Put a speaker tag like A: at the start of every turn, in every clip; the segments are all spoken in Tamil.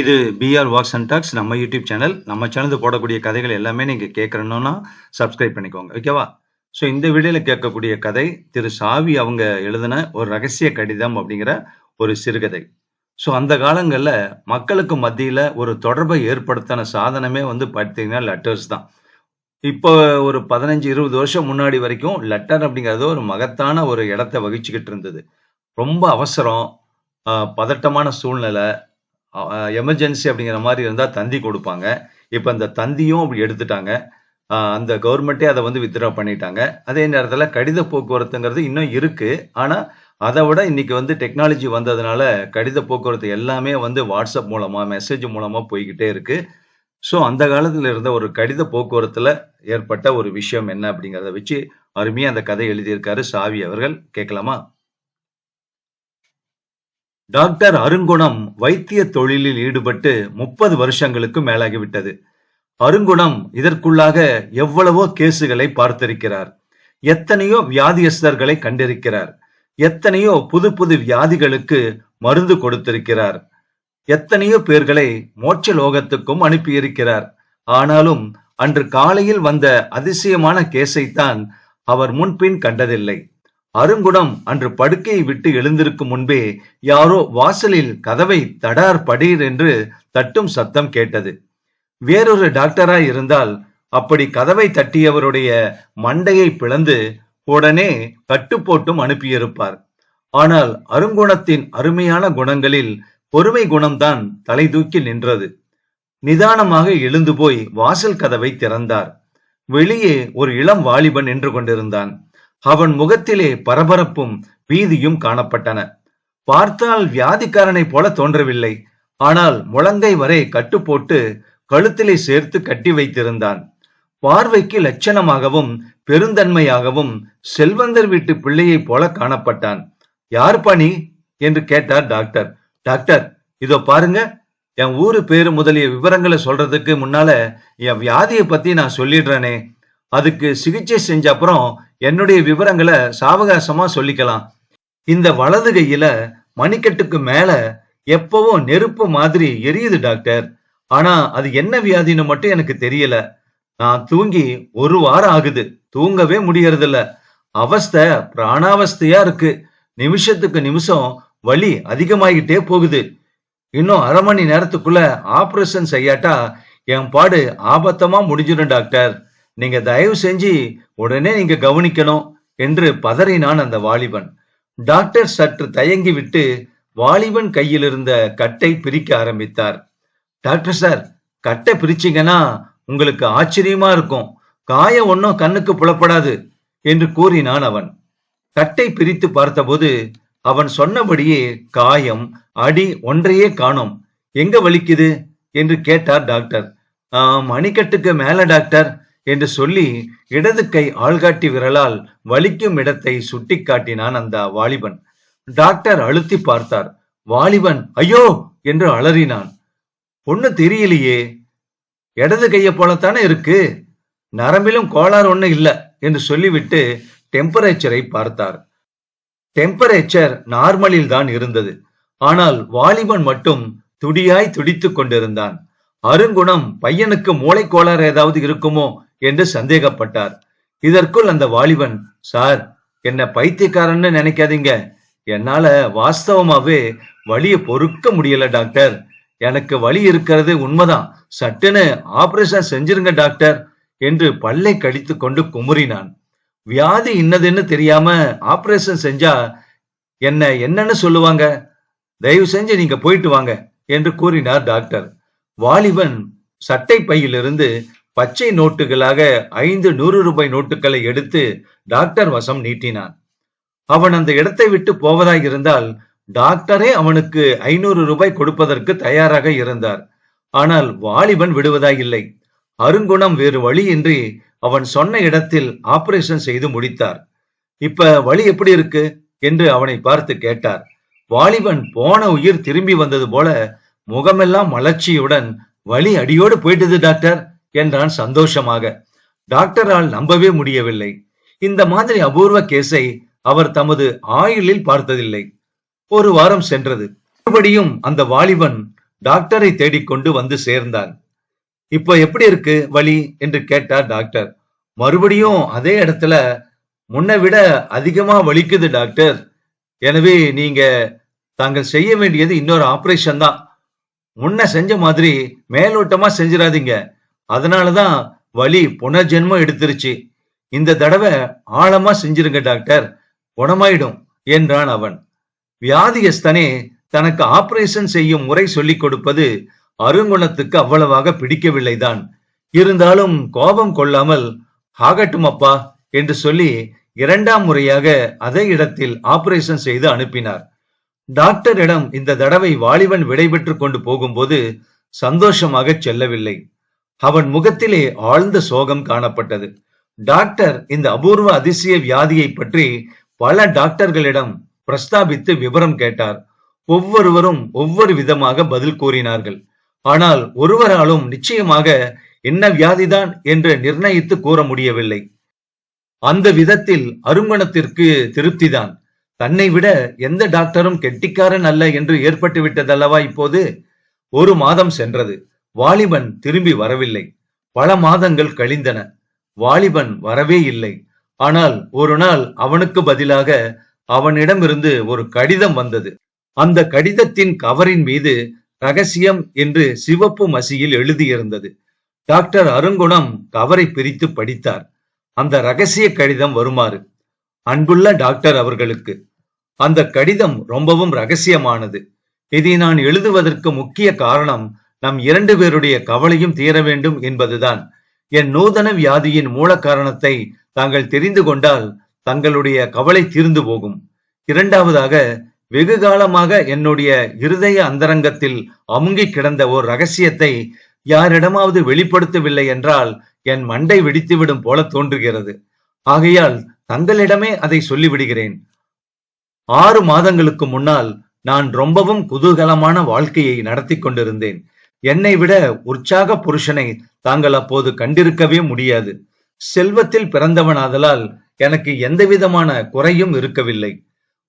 A: இது பிஆர் வாக்ஸ் அண்ட் டாக்ஸ் நம்ம யூடியூப் சேனல் நம்ம சேனல் போடக்கூடிய கதைகள் எல்லாமே நீங்கள் கேட்கணும்னா சப்ஸ்கிரைப் பண்ணிக்கோங்க. ஓகேவா ஸோ இந்த வீடியோவில் கேட்கக்கூடிய கதை திரு சாவி அவங்க எழுதின ஒரு ரகசிய கடிதம் அப்படிங்கிற ஒரு சிறுகதை. ஸோ அந்த காலங்களில் மக்களுக்கு மத்தியில் ஒரு தொடர்பை ஏற்படுத்தின சாதனமே வந்து பார்த்தீங்கன்னா லெட்டர்ஸ் தான். இப்போ ஒரு பதினஞ்சு இருபது வருஷம் முன்னாடி வரைக்கும் லெட்டர் அப்படிங்கிறது ஒரு மகத்தான ஒரு இடத்த வகிச்சுக்கிட்டு இருந்தது. ரொம்ப அவசரம் பதட்டமான சூழ்நிலை எமர்ஜென்சி அப்படிங்கிற மாதிரி இருந்தால் தந்தி கொடுப்பாங்க. இப்போ அந்த தந்தியும் அப்படி எடுத்துட்டாங்க. அந்த கவர்மெண்ட்டே அதை வந்து வித்ட்ரா பண்ணிட்டாங்க. அதே நேரத்தில் கடித போக்குவரத்துங்கிறது இன்னும் இருக்கு. ஆனால் அதை விட இன்னைக்கு வந்து டெக்னாலஜி வந்ததுனால கடித போக்குவரத்து எல்லாமே வந்து வாட்ஸ்அப் மூலமா மெசேஜ் மூலமா போய்கிட்டே இருக்கு. ஸோ அந்த காலத்தில் இருந்த ஒரு கடித போக்குவரத்துல ஏற்பட்ட ஒரு விஷயம் என்ன அப்படிங்கிறத வச்சு அருமையாக அந்த கதை எழுதியிருக்காரு சாவி அவர்கள். கேட்கலாமா? டாக்டர் அருங்குணம் வைத்திய தொழிலில் ஈடுபட்டு முப்பது வருஷங்களுக்கு மேலாகிவிட்டது. அருங்குணம் இதற்குள்ளாக எவ்வளவோ கேசுகளை பார்த்திருக்கிறார். எத்தனையோ வியாதியஸ்தர்களை கண்டிருக்கிறார். எத்தனையோ புது புது வியாதிகளுக்கு மருந்து கொடுத்திருக்கிறார். எத்தனையோ பேர்களை மோட்ச லோகத்துக்கும் அனுப்பியிருக்கிறார். ஆனாலும் அன்று காலையில் வந்த அதிசயமான கேஸைத்தான் அவர் முன்பின் கண்டதில்லை. அருங்குணம் அன்று படுக்கையை விட்டு எழுந்திருக்கும் முன்பே யாரோ வாசலில் கதவை தடார் படீர் என்று தட்டும் சத்தம் கேட்டது. வேறொரு டாக்டராய் இருந்தால் அப்படி கதவை தட்டியவருடைய மண்டையை பிளந்து உடனே கட்டு போட்டும் அனுப்பியிருப்பார். ஆனால் அருங்குணத்தின் அருமையான குணங்களில் பொறுமை குணம்தான் தலை தூக்கி நின்றது. நிதானமாக எழுந்து போய் வாசல் கதவை திறந்தார். வெளியே ஒரு இளம் வாலிபன் நின்று கொண்டிருந்தான். அவன் முகத்திலே பரபரப்பும் பீதியும் காணப்பட்டன. பார்த்தால் வியாதிக்காரனைப் போல தோன்றவில்லை. ஆனால் முழங்கை வரை கட்டு போட்டு கழுத்திலே சேர்த்து கட்டி வைத்திருந்தான். பார்வைக்கு லட்சணமாகவும் பெருந்தன்மையாகவும் செல்வந்தர் வீட்டு பிள்ளையைப் போல காணப்பட்டான். யார் பணி? என்று கேட்டார் டாக்டர். டாக்டர் இதோ பாருங்க. என் ஊரு பேரு முதலிய விவரங்களை சொல்றதுக்கு முன்னால என் வியாதியை பத்தி நான் சொல்லிடுறேனே. அதுக்கு சிகிச்சை செஞ்ச அப்புறம் என்னுடைய விவரங்களை சாவகாசமா சொல்லிக்கலாம். இந்த வலது கையில மணிக்கட்டுக்கு மேல எப்பவும் நெருப்பு மாதிரி எரியுது டாக்டர். ஆனா அது என்ன வியாதின்னு மட்டும் எனக்கு தெரியல. நான் தூங்கி ஒரு வாரம் ஆகுது. தூங்கவே முடியறதில்ல. அவஸ்தை பிராணாவஸ்தையா இருக்கு. நிமிஷத்துக்கு நிமிஷம் வலி அதிகமாகிட்டே போகுது. இன்னும் அரை மணி நேரத்துக்குள்ள ஆபரேஷன் செய்யாட்டா என் பாடு ஆபத்தமா முடிஞ்சிடும் டாக்டர். நீங்க தயவு செஞ்சு உடனே நீங்க கவனிக்கணும் என்று பதறினான் அந்த வாலிபன். டாக்டர் சற்று தயங்கி விட்டு வாலிபன் கையில் இருந்த கட்டை பிரிக்க ஆரம்பித்தார். டாக்டர் சார் கட்டை பிரிச்சீங்கன்னா உங்களுக்கு ஆச்சரியமா இருக்கும். காயம் ஒன்றும் கண்ணுக்கு புலப்படாது என்று கூறினான் அவன். கட்டை பிரித்து பார்த்தபோது அவன் சொன்னபடியே காயம் அடி ஒன்றையே காணோம். எங்க வலிக்குது? என்று கேட்டார் டாக்டர். மணிக்கட்டுக்கு மேல டாக்டர். என்று சொல்லி இடது கை ஆள்காட்டி விரலால் வலிக்கும் இடத்தை சுட்டி காட்டினான் அந்த வாலிபன். டாக்டர் அழுத்தி பார்த்தார். வாலிபன் ஐயோ! என்று அலறினான். ஒண்ணு தெரியலையே. இடது கையை போலத்தானே இருக்கு. நரம்பிலும் கோளாறு ஒண்ணு இல்ல என்று சொல்லிவிட்டு டெம்பரேச்சரை பார்த்தார். டெம்பரேச்சர் நார்மலில் தான் இருந்தது. ஆனால் வாலிபன் மட்டும் துடியாய் துடித்துக் கொண்டிருந்தான். அருங்குணம் பையனுக்கு மூளை கோளாறு ஏதாவது இருக்குமோ என்று சந்தேகப்பட்டார். இதற்குள் அந்த வாலிபன் சார் என்ன பைத்தியக்காரன்னு நினைக்காதீங்க. என்னால வாஸ்தவமாவே வலியை பொறுக்க முடியல டாக்டர். எனக்கு வலி இருக்கிறது உண்மைதான். சட்டுன்னு ஆபரேஷன் செஞ்சிருங்க டாக்டர் என்று பல்லை கடித்து கொண்டு குமுறினான். வியாதி இன்னதுன்னு தெரியாம ஆபரேஷன் செஞ்சா என்ன என்னன்னு சொல்லுவாங்க? தயவு செஞ்சு நீங்க போயிட்டு வாங்க என்று கூறினார் டாக்டர். வாலிபன் சட்டை பையிலிருந்து பச்சை நோட்டுகளாக ஐந்து நூறு ரூபாய் நோட்டுகளை எடுத்து டாக்டர் வசம் நீட்டினான். அவன் அந்த இடத்தை விட்டு போவதாய் இருந்தால் டாக்டரே அவனுக்கு ஐநூறு ரூபாய் கொடுப்பதற்கு தயாராக இருந்தார். ஆனால் வாலிபன் விடுவதாய் இல்லை. அருங்குணம் வேறு வழியின்றி அவன் சொன்ன இடத்தில் ஆபரேஷன் செய்து முடித்தார். இப்ப வழி எப்படி இருக்கு? என்று அவனை பார்த்து கேட்டார். வாலிபன் போன உயிர் திரும்பி வந்தது போல முகமெல்லாம் மலர்ச்சியுடன் வலி அடியோடு போயிட்டது டாக்டர். என்றான் சந்தோஷமாக. டாக்டரால் நம்பவே முடியவில்லை. இந்த மாதிரி அபூர்வ கேஸை அவர் தமது ஆயுளில் பார்த்ததில்லை. ஒரு வாரம் சென்றது. மறுபடியும் அந்த வாலிபன் டாக்டரை தேடிக்கொண்டு வந்து சேர்ந்தான். இப்போ எப்படி இருக்கு வழி என்று கேட்டார் டாக்டர். மறுபடியும் அதே இடத்துல முன்னை விட அதிகமா வலிக்குது டாக்டர். எனவே நீங்க தாங்கள் செய்ய வேண்டியது இன்னொரு ஆபரேஷன் தான். முன்ன செஞ்ச மாதிரி மேலோட்டமா செஞ்சிடாதீங்க. அதனாலதான் வலி புனர்ஜென்மம் எடுத்துருச்சு. இந்த தடவை ஆழமா செஞ்சிருங்க டாக்டர். குணமாயிடும் என்றான் அவன். வியாதியஸ்தனே தனக்கு ஆபரேஷன் செய்யும் முறை சொல்லிக் கொடுப்பது அருங்குணத்துக்கு அவ்வளவாக பிடிக்கவில்லைதான். இருந்தாலும் கோபம் கொள்ளாமல் ஆகட்டும் அப்பா என்று சொல்லி இரண்டாம் முறையாக அதே இடத்தில் ஆபரேஷன் செய்து அனுப்பினார். டாக்டரிடம் இந்த தடவை வாலிபன் விடைபெற்று கொண்டு போகும்போது சந்தோஷமாக செல்லவில்லை. அவன் முகத்திலே ஆழ்ந்த சோகம் காணப்பட்டது. டாக்டர் இந்த அபூர்வ அதிசய வியாதியை பற்றி பல டாக்டர்களிடம் பிரஸ்தாபித்து விவரம் கேட்டார். ஒவ்வொருவரும் ஒவ்வொரு விதமாக பதில் கூறினார்கள். ஆனால் ஒருவராலும் நிச்சயமாக என்ன வியாதிதான் என்று நிர்ணயித்து கூற முடியவில்லை. அந்த விதத்தில் அருங்கணத்திற்கு திருப்திதான். தன்னை விட எந்த டாக்டரும் கெட்டிக்காரன் அல்ல என்று ஏற்பட்டு விட்டதல்லவா இப்போது? ஒரு மாதம் சென்றது. வாலிபன் திரும்பி வரவில்லை. பல மாதங்கள் கழிந்தன. வாலிபன் வரவே இல்லை. ஆனால் ஒரு நாள் அவனுக்கு பதிலாக அவனிடமிருந்து ஒரு கடிதம் வந்தது. அந்த கடிதத்தின் கவரின் மீது ரகசியம் என்று சிவப்பு மசியில் எழுதியிருந்தது. டாக்டர் அருங்குணம் கவரை பிரித்து படித்தார். அந்த ரகசிய கடிதம் வருமாறு. அன்புள்ள டாக்டர் அவர்களுக்கு. அந்த கடிதம் ரொம்பவும் ரகசியமானது. இதை நான் எழுதுவதற்கு முக்கிய காரணம் நம் இரண்டு பேருடைய கவலையும் தீர வேண்டும் என்பதுதான். என் நூதன வியாதியின் மூல காரணத்தை தாங்கள் தெரிந்து கொண்டால் தங்களுடைய கவலை தீர்ந்து போகும். இரண்டாவதாக வெகு காலமாக என்னுடைய இருதய அந்தரங்கத்தில் அமுங்கி கிடந்த ஓர் ரகசியத்தை யாரிடமாவது வெளிப்படுத்தவில்லை என்றால் என் மண்டை வெடித்துவிடும் போல தோன்றுகிறது. ஆகையால் தங்களிடமே அதை சொல்லிவிடுகிறேன். ஆறு மாதங்களுக்கு முன்னால் நான் ரொம்பவும் குதூகலமான வாழ்க்கையை நடத்தி கொண்டிருந்தேன். என்னை விட உற்சாக புருஷனை தாங்கள் அப்போது கண்டிருக்கவே முடியாது. செல்வத்தில் பிறந்தவனாதலால் எனக்கு எந்தவிதமான குறையும் இருக்கவில்லை.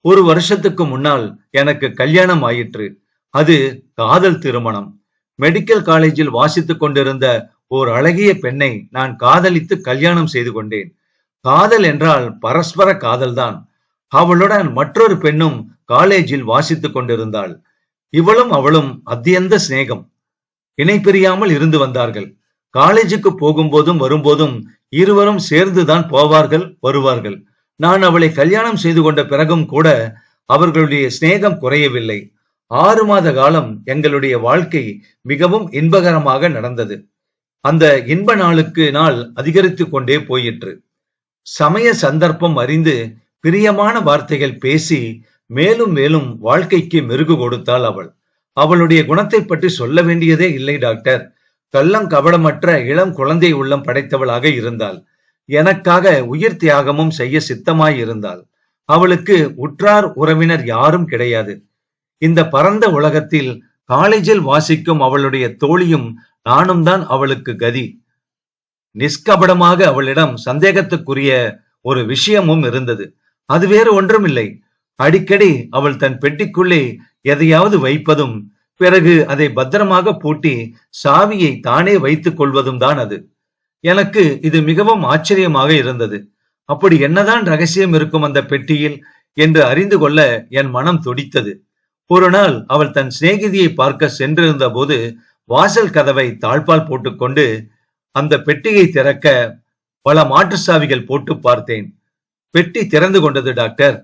A: ஒரு வருஷத்துக்கு முன்னால் எனக்கு கல்யாணம் ஆயிற்று. அது காதல் திருமணம். மெடிக்கல் காலேஜில் வாசித்துக் கொண்டிருந்த ஓர் அழகிய பெண்ணை நான் காதலித்து கல்யாணம் செய்து கொண்டேன். காதல் என்றால் பரஸ்பர காதல்தான். அவளுடன் மற்றொரு பெண்ணும் காலேஜில் வாசித்துக் கொண்டிருந்தாள். இவளும் அவளும் அத்தியந்த சிநேகம். இணை பிரியாமல் இருந்து வந்தார்கள். காலேஜுக்கு போகும்போதும் வரும்போதும் இருவரும் சேர்ந்துதான் போவார்கள் வருவார்கள். நான் அவளை கல்யாணம் செய்து கொண்ட பிறகும் கூட அவர்களுடைய சிநேகம் குறையவில்லை. ஆறு மாத காலம் எங்களுடைய வாழ்க்கை மிகவும் இன்பகரமாக நடந்தது. அந்த இன்ப நாளுக்கு நாள் அதிகரித்து கொண்டே போயிற்று. சமய சந்தர்ப்பம் அறிந்து பிரியமான வார்த்தைகள் பேசி மேலும் மேலும் வாழ்க்கைக்கு மெருகு கொடுத்தாள் அவள். அவளுடைய குணத்தை பற்றி சொல்ல வேண்டியதே இல்லை டாக்டர். கள்ளம் கபடமற்ற இளம் குழந்தை உள்ளம் படைத்தவளாக இருந்தாள். எனக்காக உயிர் தியாகமும் செய்ய சித்தமாய் இருந்தாள். அவளுக்கு உற்றார் உறவினர் யாரும் கிடையாது. இந்த பரந்த உலகத்தில் காலேஜில் வாசிக்கும் அவளுடைய தோழியும் நானும் தான் அவளுக்கு கதி. நிஷ்கபடமாக அவளிடம் சந்தேகத்துக்குரிய ஒரு விஷயமும் இருந்தது. அது வேறு ஒன்றுமில்லை. அடிக்கடி அவள் தன் பெட்டிக்குள்ளே எதையாவது வைப்பதும் பிறகு அதை பத்திரமாக பூட்டி சாவியை தானே வைத்துக் கொள்வதும் தான் அது. எனக்கு இது மிகவும் ஆச்சரியமாக இருந்தது. அப்படி என்னதான் ரகசியம் இருக்கும் அந்த பெட்டியில் என்று அறிந்து கொள்ள என் மனம் துடித்தது. ஒரு நாள் அவள் தன் சிநேகிதியை பார்க்க சென்றிருந்த போது வாசல் கதவை தாழ்பால் போட்டுக்கொண்டு அந்த பெட்டியை திறக்க பல மாற்று சாவிகள் போட்டு பார்த்தேன். பெட்டி திறந்து கொண்டது டாக்டர்.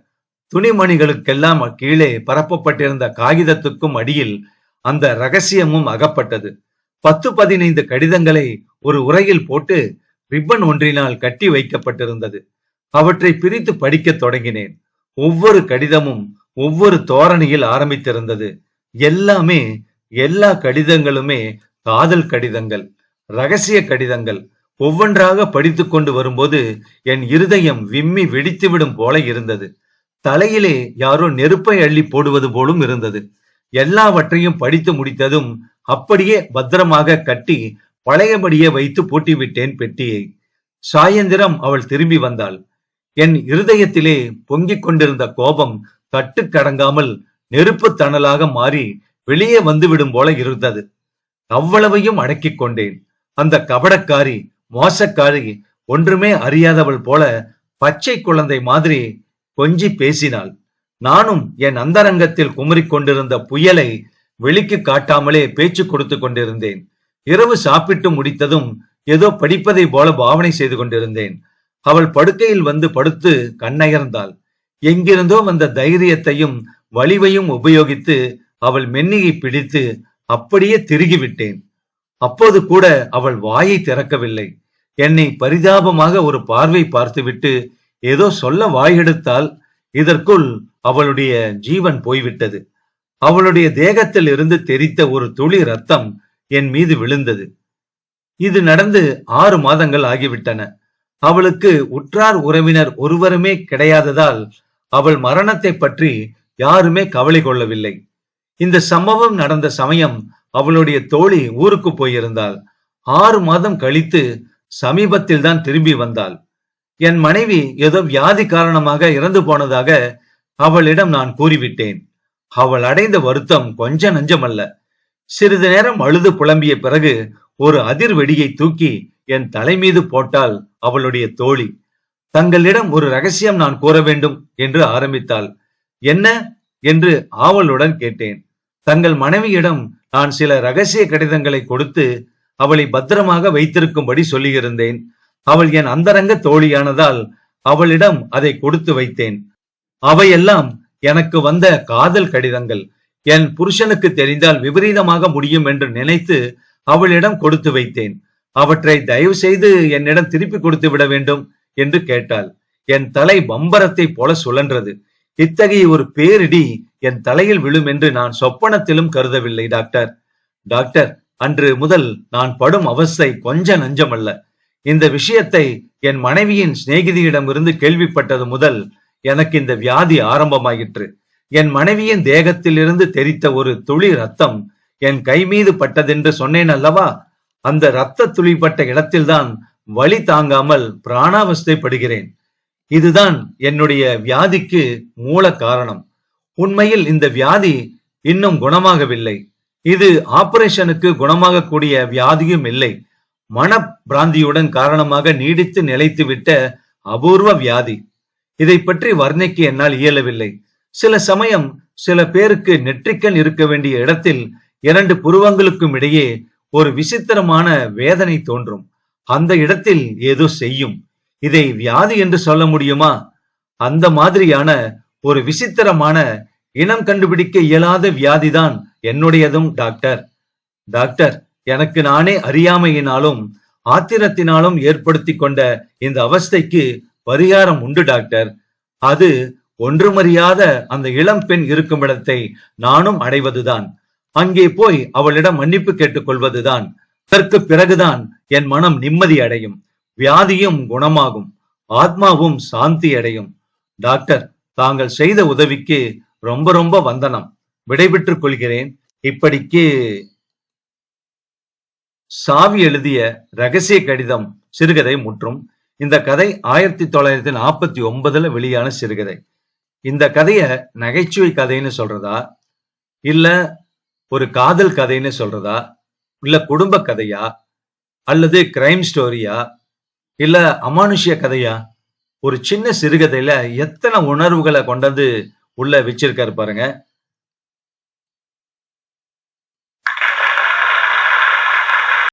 A: துணிமணிகளுக்கெல்லாம் கீழே பரப்பப்பட்டிருந்த காகிதத்துக்கும் அடியில் அந்த ரகசியமும் அகப்பட்டது. பத்து பதினைந்து கடிதங்களை ஒரு உரையில் போட்டு ரிப்பன் ஒன்றினால் கட்டி வைக்கப்பட்டிருந்தது. அவற்றை பிரித்து படிக்கத் தொடங்கினேன். ஒவ்வொரு கடிதமும் ஒவ்வொரு தோரணையில் ஆரம்பித்திருந்தது. எல்லாமே எல்லா கடிதங்களுமே காதல் கடிதங்கள் ரகசிய கடிதங்கள். ஒவ்வொன்றாக படித்துக் கொண்டு வரும்போது என் இருதயம் விம்மி வெடித்துவிடும் போல இருந்தது. தலையிலே யாரோ நெருப்பை அள்ளி போடுவது போலும் இருந்தது. எல்லாவற்றையும் படித்து முடித்ததும் அப்படியே பத்திரமாக கட்டி பழையபடியே வைத்து பூட்டிவிட்டேன் பெட்டியை. சாயந்திரம் அவள் திரும்பி வந்தாள். என் இருதயத்திலே பொங்கிக் கொண்டிருந்த கோபம் கட்டுக்கடங்காமல் நெருப்பு தணலாக மாறி வெளியே வந்துவிடும் போல இருந்தது. அவ்வளவையும் அடக்கிக் கொண்டேன். அந்த கபடக்காரி மோசக்காரி ஒன்றுமே அறியாதவள் போல பச்சை குழந்தை மாதிரி கொஞ்சி பேசினாள். நானும் என் அந்தரங்கத்தில் குமரிக் கொண்டிருந்த புயலை வெளிக்கு காட்டாமலே பேச்சு கொடுத்து கொண்டிருந்தேன். இரவு சாப்பிட்டு முடித்ததும் ஏதோ படிப்பதை போல பாவனை செய்து கொண்டிருந்தேன். அவள் படுக்கையில் வந்து படுத்து கண்ணயர்ந்தாள். எங்கிருந்தோ வந்த தைரியத்தையும் வலிவையும் உபயோகித்து அவள் மென்னியை பிடித்து அப்படியே திருகிவிட்டேன். அப்போது கூட அவள் வாயை திறக்கவில்லை. என்னை பரிதாபமாக ஒரு பார்வை பார்த்துவிட்டு ஏதோ சொல்ல வாயெடுத்தால் இதற்குள் அவளுடைய ஜீவன் போய்விட்டது. அவளுடைய தேகத்தில் இருந்து தெரித்த ஒரு துளி ரத்தம் என் மீது விழுந்தது. இது நடந்து ஆறு மாதங்கள் ஆகிவிட்டன. அவளுக்கு உற்றார் உறவினர் ஒருவருமே கிடையாததால் அவள் மரணத்தை பற்றி யாருமே கவலை கொள்ளவில்லை. இந்த சம்பவம் நடந்த சமயம் அவளுடைய தோழி ஊருக்கு போயிருந்தாள். ஆறு மாதம் கழித்து சமீபத்தில் தான் திரும்பி வந்தாள். என் மனைவி ஏதோ வியாதி காரணமாக இறந்து போனதாக அவளிடம் நான் கூறிவிட்டேன். அவள் அடைந்த வருத்தம் கொஞ்ச நஞ்சமல்ல. சிறிது நேரம் அழுது புலம்பிய பிறகு ஒரு அதிர்வெடியை தூக்கி என் தலை மீது போட்டால் அவளுடைய தோழி. தங்களிடம் ஒரு ரகசியம் நான் கூற வேண்டும் என்று ஆரம்பித்தாள். என்ன? என்று ஆவலுடன் கேட்டேன். தங்கள் மனைவியிடம் நான் சில ரகசிய கடிதங்களை கொடுத்து அவளை பத்திரமாக வைத்திருக்கும்படி சொல்லியிருந்தேன். அவள் என் அந்தரங்க தோழியானதால் அவளிடம் அதை கொடுத்து வைத்தேன். அவையெல்லாம் எனக்கு வந்த காதல் கடிதங்கள். என் புருஷனுக்கு தெரிந்தால் விபரீதமாக முடியும் என்று நினைத்து அவளிடம் கொடுத்து வைத்தேன். அவற்றை தயவு செய்து என்னிடம் திருப்பி கொடுத்து விட வேண்டும் என்று கேட்டாள். என் தலை பம்பரத்தை போல சுழன்றது. இத்தகைய ஒரு பேரிடி என் தலையில் விழும் என்று நான் சொப்பனத்திலும் கருதவில்லை டாக்டர். டாக்டர் அன்று முதல் நான் படும் அவஸ்தை கொஞ்ச நஞ்சமல்ல. இந்த விஷயத்தை என் மனைவியின் சிநேகிதியிடமிருந்து கேள்விப்பட்டது முதல் எனக்கு இந்த வியாதி ஆரம்பமாயிற்று. என் மனைவியின் தேகத்திலிருந்து தெரித்த ஒரு துளி ரத்தம் என் கை மீது பட்டதென்று சொன்னேன் அல்லவா? அந்த ரத்த துளிப்பட்ட இடத்தில்தான் வலி தாங்காமல் பிராணாவஸ்தைப்படுகிறேன். இதுதான் என்னுடைய வியாதிக்கு மூல காரணம். உண்மையில் இந்த வியாதி இன்னும் குணமாகவில்லை. இது ஆபரேஷனுக்கு குணமாகக்கூடிய வியாதியும் இல்லை. மன பிராந்தியுடன் காரணமாக நீடித்து நிலைத்து விட்ட அபூர்வ வியாதி. இதை பற்றி வர்ணிக்க என்னால் இயலவில்லை. சில சமயம் சில பேருக்கு நெற்றிக்கண் இருக்க வேண்டிய இடத்தில் இரண்டு புருவங்களுக்கும் இடையே ஒரு விசித்திரமான வேதனை தோன்றும். அந்த இடத்தில் ஏதோ செய்யும். இதை வியாதி என்று சொல்ல முடியுமா? அந்த மாதிரியான ஒரு விசித்திரமான இனம் கண்டுபிடிக்க இயலாத வியாதிதான் என்னுடையதும் டாக்டர். டாக்டர் எனக்கு நானே அறியாமையினாலும் ஆத்திரத்தினாலும் ஏற்படுத்தி கொண்ட இந்த அவஸ்தைக்கு பரிகாரம் உண்டு டாக்டர். அது ஒன்றுமறியாத அந்த இளம் பெண் இருக்கும் இடத்தை நானும் அடைவதுதான். அங்கே போய் அவளிடம் மன்னிப்பு கேட்டுக் கொள்வதுதான். அதற்கு பிறகுதான் என் மனம் நிம்மதி அடையும். வியாதியும் குணமாகும். ஆத்மாவும் சாந்தி அடையும். டாக்டர் தாங்கள் செய்த உதவிக்கு ரொம்ப ரொம்ப வந்தனம். விடைபெற்றுக் கொள்கிறேன். இப்படிக்கு சாவி எழுதிய ரகசிய கடிதம் சிறுகதை முற்றும். இந்த கதை ஆயிரத்தி தொள்ளாயிரத்தி நாற்பத்தி ஒன்பதுல வெளியான சிறுகதை. இந்த கதைய நகைச்சுவை கதைன்னு சொல்றதா? இல்ல ஒரு காதல் கதைன்னு சொல்றதா? இல்ல குடும்ப கதையா? அல்லது கிரைம் ஸ்டோரியா இல்ல அமானுஷ்ய கதையா? ஒரு சின்ன சிறுகதையில எத்தனை உணர்வுகளை கொண்டது உள்ள வச்சிருக்காரு பாருங்க.